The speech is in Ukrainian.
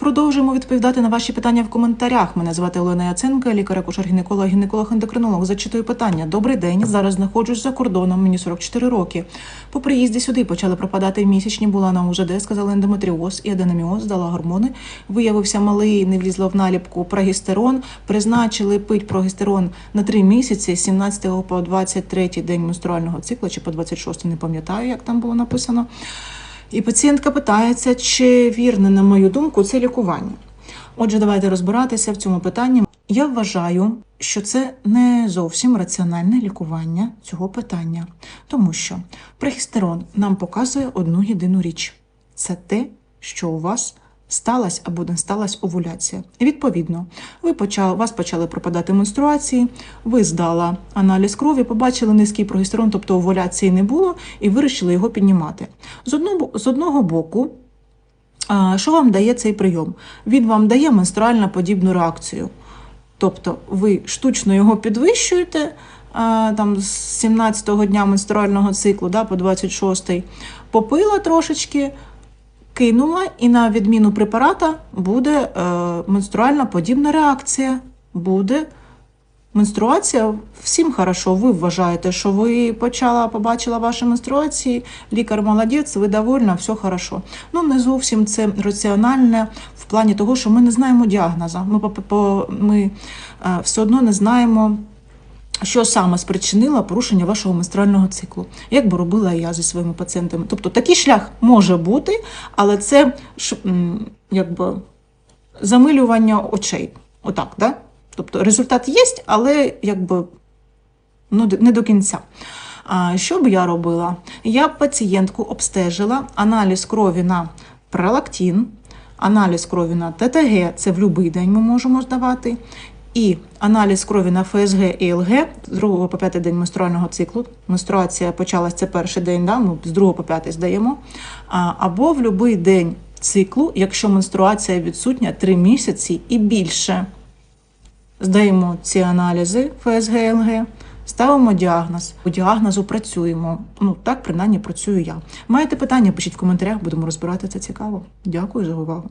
Продовжуємо відповідати на ваші питання в коментарях. Мене звати Олена Яценка, лікар акушер гінеколог гінеколог ендокринолог Зачитую питання. Добрий день. Зараз знаходжусь за кордоном. Мені 44 роки. По приїзді сюди почали пропадати місячні. Була на УЖД, сказали ендометріоз і аденоміоз, дала гормони. Виявився малий, не влізло в наліпку прогестерон. Призначили пить прогестерон на 3 місяці з 17 по 23 день менструального цикла, чи по 26, не пам'ятаю, як там було написано. І пацієнтка питається, чи вірне, на мою думку, це лікування. Отже, давайте розбиратися в цьому питанні. Я вважаю, що це не зовсім раціональне лікування цього питання, тому що прехістерон нам показує одну єдину річ: це те, що у вас сталася або не сталася овуляція. Відповідно, ви почали, вас почали пропадати менструації, ви здала аналіз крові, побачили низький прогестерон, тобто овуляції не було, і вирішили його піднімати. З одного, з одного боку, що вам дає цей прийом? Він вам дає менструально подібну реакцію. Тобто ви штучно його підвищуєте там, з 17-го дня менструального циклу да, по 26-й, попила трошечки, кинула, і на відміну препарата буде е, менструальна подібна реакція. Буде менструація. Всім хорошо. Ви вважаєте, що ви почала, побачила ваші менструації, лікар молодець, ви довольна, все хорошо. Ну, не зовсім це раціональне в плані того, що ми не знаємо діагноза. Ми, ми е, все одно не знаємо. Що саме спричинило порушення вашого менструального циклу, як би робила я зі своїми пацієнтами. Тобто такий шлях може бути, але це якби замилювання очей. Отак, да? Тобто результат є, але якби ну, не до кінця. А, що б я робила? Я пацієнтку обстежила аналіз крові на пролактин, аналіз крові на ТТГ, це в будь-який день ми можемо здавати. І аналіз крові на ФСГ і ЛГ з 2 по 5 день менструального циклу. Менструація почалась це перший день, да? ми з 2 по 5 здаємо. Або в будь-який день циклу, якщо менструація відсутня 3 місяці і більше. Здаємо ці аналізи ФСГ, ЛГ, ставимо діагноз. По діагнозу працюємо. Ну, так принаймні працюю я. Маєте питання, пишіть в коментарях, будемо розбирати це цікаво. Дякую за увагу.